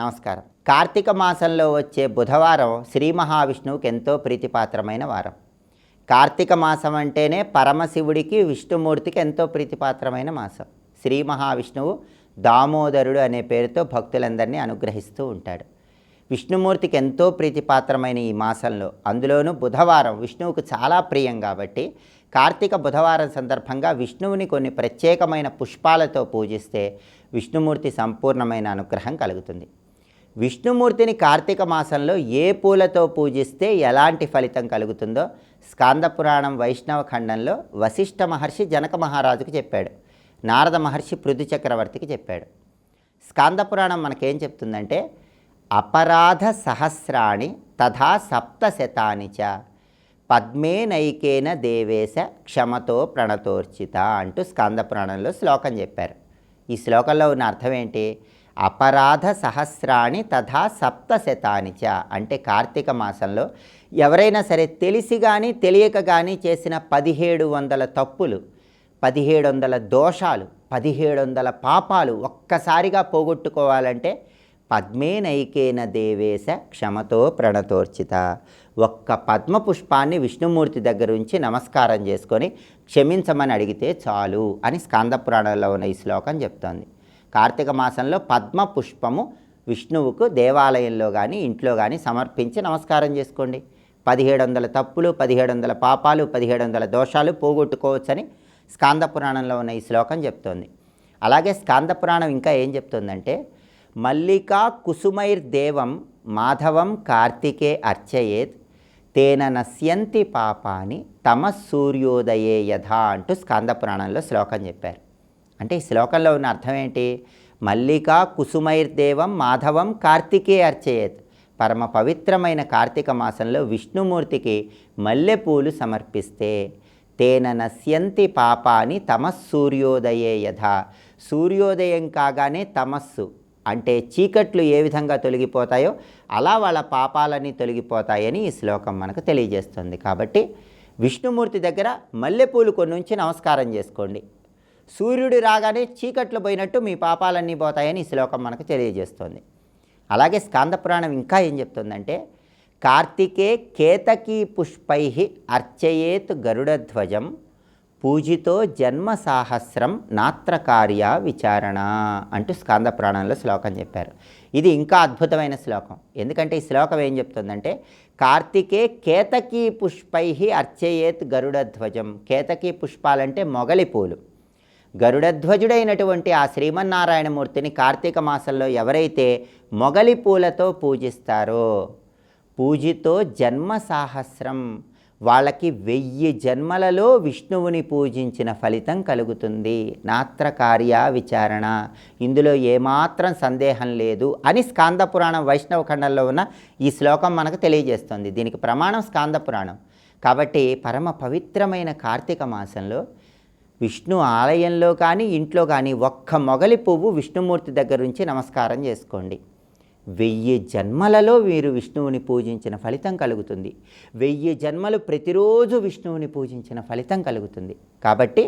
నమస్కారం. కార్తీక మాసంలో వచ్చే బుధవారం శ్రీ మహావిష్ణువుకి ఎంతో ప్రీతిపాత్రమైన వారం. కార్తీక మాసం అంటేనే పరమశివుడికి విష్ణుమూర్తికి ఎంతో ప్రీతిపాత్రమైన మాసం. శ్రీ మహావిష్ణువు దామోదరుడు అనే పేరుతో భక్తులందరినీ అనుగ్రహిస్తూ ఉంటాడు. విష్ణుమూర్తికి ఎంతో ప్రీతిపాత్రమైన ఈ మాసంలో అందులోనూ బుధవారం విష్ణువుకు చాలా ప్రియం కాబట్టి కార్తీక బుధవారం సందర్భంగా విష్ణువుని కొన్ని ప్రత్యేకమైన పుష్పాలతో పూజిస్తే విష్ణుమూర్తి సంపూర్ణమైన అనుగ్రహం కలుగుతుంది. విష్ణుమూర్తిని కార్తీక మాసంలో ఏ పూలతో పూజిస్తే ఎలాంటి ఫలితం కలుగుతుందో స్కాంద పురాణం వైష్ణవ ఖండంలో వశిష్ఠ మహర్షి జనక మహారాజుకు చెప్పాడు. నారద మహర్షి పృథు చక్రవర్తికి చెప్పాడు. స్కాంద పురాణం మనకేం చెప్తుందంటే అపరాధ సహస్రాణి తథా సప్తశతాని చ పద్మేనైకేన దేవేశ క్షమతో ప్రణతోర్చిత అంటూ స్కాంద పురాణంలో శ్లోకం చెప్పారు. ఈ శ్లోకంలో ఉన్న అర్థం ఏంటి? అపరాధ సహస్రాణి తథా సప్తశతాని చ. అంటే కార్తీక మాసంలో ఎవరైనా సరే తెలిసి కానీ తెలియక కానీ చేసిన పదిహేడు వందల తప్పులు పదిహేడు వందల దోషాలు పదిహేడు వందల పాపాలు ఒక్కసారిగా పోగొట్టుకోవాలంటే పద్మేనైకేన దేవేశ క్షమతో ప్రణతోర్చిత. ఒక్క పద్మ పుష్పాన్ని విష్ణుమూర్తి దగ్గర ఉంచి నమస్కారం చేసుకొని క్షమించమని అడిగితే చాలు అని స్కాంద పురాణంలో ఉన్న ఈ శ్లోకం చెప్తోంది. కార్తీక మాసంలో పద్మ పుష్పము విష్ణువుకు దేవాలయంలో కానీ ఇంట్లో కానీ సమర్పించి నమస్కారం చేసుకోండి. పదిహేడు వందల తప్పులు పదిహేడు వందల పాపాలు పదిహేడు వందల దోషాలు పోగొట్టుకోవచ్చని స్కాంద పురాణంలో ఉన్న ఈ శ్లోకం చెప్తోంది. అలాగే స్కాంద పురాణం ఇంకా ఏం చెప్తుందంటే మల్లికా కుసుమైర్ దేవం మాధవం కార్తికే అర్చయేత్ తేన నశ్యంతి పాపాని తమ సూర్యోదయే యథ అంటూ స్కాంద పురాణంలో శ్లోకం చెప్పారు. అంటే ఈ శ్లోకంలో ఉన్న అర్థం ఏంటి? మల్లికా కుసుమైర్దేవం మాధవం కార్తికే అర్చయత్. పరమ పవిత్రమైన కార్తీక మాసంలో విష్ణుమూర్తికి మల్లెపూలు సమర్పిస్తే. తేన నశ్యంతి పాపాని తమస్సూర్యోదయే యథ. సూర్యోదయం కాగానే తమస్సు అంటే చీకట్లు ఏ విధంగా తొలగిపోతాయో అలా వాళ్ళ పాపాలన్నీ తొలగిపోతాయని ఈ శ్లోకం మనకు తెలియజేస్తుంది. కాబట్టి విష్ణుమూర్తి దగ్గర మల్లెపూలు కొన్ని ఉంచి నమస్కారం చేసుకోండి. సూర్యుడు రాగానే చీకట్లు పోయినట్టు మీ పాపాలన్నీ పోతాయని ఈ శ్లోకం మనకు తెలియజేస్తుంది. అలాగే స్కాంద పురాణం ఇంకా ఏం చెప్తుందంటే కార్తికే కేతకీ పుష్పై అర్చయేత్ గరుడధ్వజం పూజితో జన్మ సాహస్రం నాత్రకార్య విచారణ అంటూ స్కాంద పురాణంలో శ్లోకం చెప్పారు. ఇది ఇంకా అద్భుతమైన శ్లోకం. ఎందుకంటే ఈ శ్లోకం ఏం చెప్తుందంటే కార్తికే కేతకీ పుష్పై అర్చయేత్ గరుడధ్వజం. కేతకీ పుష్పాలంటే మొగలి పూలు. గరుడధ్వజుడైనటువంటి ఆ శ్రీమన్నారాయణమూర్తిని కార్తీక మాసంలో ఎవరైతే మొగలి పూలతో పూజిస్తారో పూజితో జన్మ సాహస్రం. వాళ్ళకి వెయ్యి జన్మలలో విష్ణువుని పూజించిన ఫలితం కలుగుతుంది. నాత్రకార్య విచారణ. ఇందులో ఏమాత్రం సందేహం లేదు అని స్కాంద పురాణం వైష్ణవ ఖండంలో ఉన్న ఈ శ్లోకం మనకు తెలియజేస్తుంది. దీనికి ప్రమాణం స్కాంద పురాణం. కాబట్టి పరమ పవిత్రమైన కార్తీక మాసంలో విష్ణు ఆలయంలో కానీ ఇంట్లో కానీ ఒక్క మొగలి పువ్వు విష్ణుమూర్తి దగ్గర నుంచి నమస్కారం చేసుకోండి. వెయ్యి జన్మలలో వీరు విష్ణువుని పూజించిన ఫలితం కలుగుతుంది. వెయ్యి జన్మలు ప్రతిరోజు విష్ణువుని పూజించిన ఫలితం కలుగుతుంది. కాబట్టి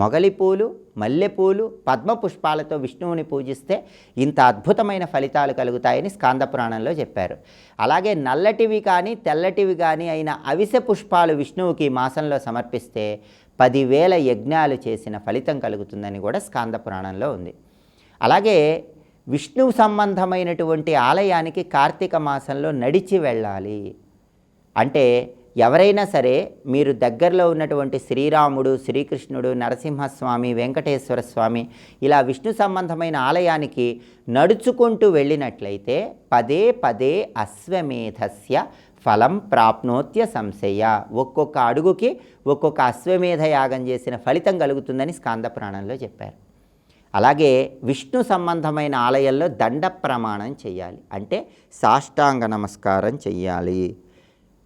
మొగలి పూలు మల్లెపూలు పద్మ పుష్పాలతో విష్ణువుని పూజిస్తే ఇంత అద్భుతమైన ఫలితాలు కలుగుతాయని స్కాంద పురాణంలో చెప్పారు. అలాగే నల్లటివి కానీ తెల్లటివి కానీ అయిన అవిసె పుష్పాలు విష్ణువుకి మాసంలో సమర్పిస్తే పదివేల యజ్ఞాలు చేసిన ఫలితం కలుగుతుందని కూడా స్కాంద పురాణంలో ఉంది. అలాగే విష్ణువు సంబంధమైనటువంటి ఆలయానికి కార్తీక మాసంలో నడిచి వెళ్ళాలి. అంటే ఎవరైనా సరే మీరు దగ్గరలో ఉన్నటువంటి శ్రీరాముడు శ్రీకృష్ణుడు నరసింహస్వామి వెంకటేశ్వర స్వామి ఇలా విష్ణు సంబంధమైన ఆలయానికి నడుచుకుంటూ వెళ్ళినట్లయితే పదే పదే అశ్వమేధస్య ఫలం ప్రాప్నోత్య సంశయ. ఒక్కొక్క అడుగుకి ఒక్కొక్క అశ్వమేధ యాగం చేసిన ఫలితం కలుగుతుందని స్కాంద పురాణంలో చెప్పారు. అలాగే విష్ణు సంబంధమైన ఆలయంలో దండ ప్రమాణం చేయాలి. అంటే సాష్టాంగ నమస్కారం చెయ్యాలి.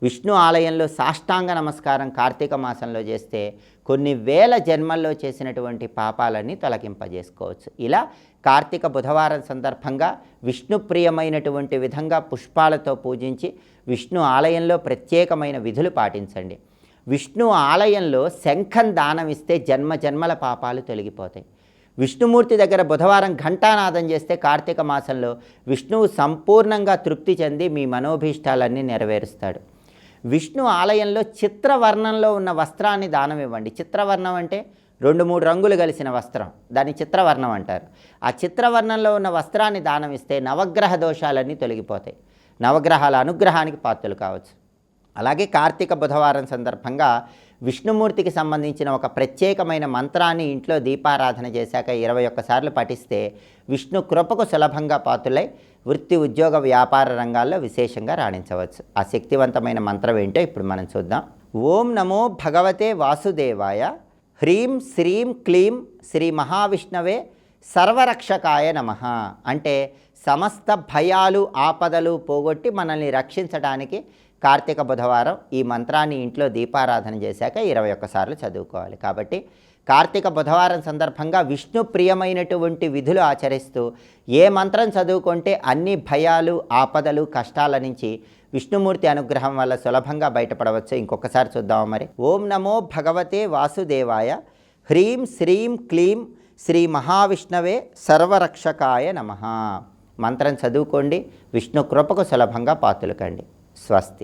విష్ణు ఆలయంలో సాష్టాంగ నమస్కారం కార్తీక మాసంలో చేస్తే కొన్ని వేల జన్మల్లో చేసినటువంటి పాపాలన్నీ తొలగింపజేసుకోవచ్చు. ఇలా కార్తీక బుధవారం సందర్భంగా విష్ణు ప్రియమైనటువంటి విధంగా పుష్పాలతో పూజించి విష్ణు ఆలయంలో ప్రత్యేకమైన విధులు పాటించండి. విష్ణు ఆలయంలో శంఖం దానం ఇస్తే జన్మ జన్మల పాపాలు తొలగిపోతాయి. విష్ణుమూర్తి దగ్గర బుధవారం ఘంటానాదం చేస్తే కార్తీక మాసంలో విష్ణువు సంపూర్ణంగా తృప్తి చెంది మీ మనోభీష్టాలన్నీ నెరవేరుస్తాడు. విష్ణు ఆలయంలో చిత్రవర్ణంలో ఉన్న వస్త్రాన్ని దానం ఇవ్వండి. చిత్రవర్ణం అంటే రెండు మూడు రంగులు కలిసిన వస్త్రం. దాన్ని చిత్రవర్ణం అంటారు. ఆ చిత్రవర్ణంలో ఉన్న వస్త్రాన్ని దానం ఇస్తే నవగ్రహ దోషాలన్నీ తొలగిపోతాయి. నవగ్రహాల అనుగ్రహానికి పాత్రలు కావచ్చు. అలాగే కార్తీక బుధవారం సందర్భంగా విష్ణుమూర్తికి సంబంధించిన ఒక ప్రత్యేకమైన మంత్రాన్ని ఇంట్లో దీపారాధన చేశాక ఇరవై ఒక్కసార్లు పఠిస్తే విష్ణు కృపకు సులభంగా పాతులై వృత్తి ఉద్యోగ వ్యాపార రంగాల్లో విశేషంగా రాణించవచ్చు. ఆ శక్తివంతమైన మంత్రం ఏంటో ఇప్పుడు మనం చూద్దాం. ఓం నమో భగవతే వాసుదేవాయ హ్రీం శ్రీం క్లీం శ్రీ మహావిష్ణవే సర్వరక్షకాయ నమ. అంటే సమస్త భయాలు ఆపదలు పోగొట్టి మనల్ని రక్షించడానికి కార్తీక బుధవారం ఈ మంత్రాన్ని ఇంట్లో దీపారాధన చేశాక ఇరవై ఒక్కసార్లు చదువుకోవాలి. కాబట్టి కార్తీక బుధవారం సందర్భంగా విష్ణు ప్రియమైనటువంటి విధులు ఆచరిస్తూ ఏ మంత్రం చదువుకుంటే అన్ని భయాలు ఆపదలు కష్టాల నుంచి విష్ణుమూర్తి అనుగ్రహం వల్ల సులభంగా బయటపడవచ్చు ఇంకొకసారి చూద్దాం మరి. ఓం నమో భగవతే వాసుదేవాయ హ్రీం శ్రీం క్లీం శ్రీ మహావిష్ణవే సర్వరక్షకాయ నమ. మంత్రం చదువుకోండి విష్ణు కృపకు సులభంగా పాతులకండి. స్వస్తి.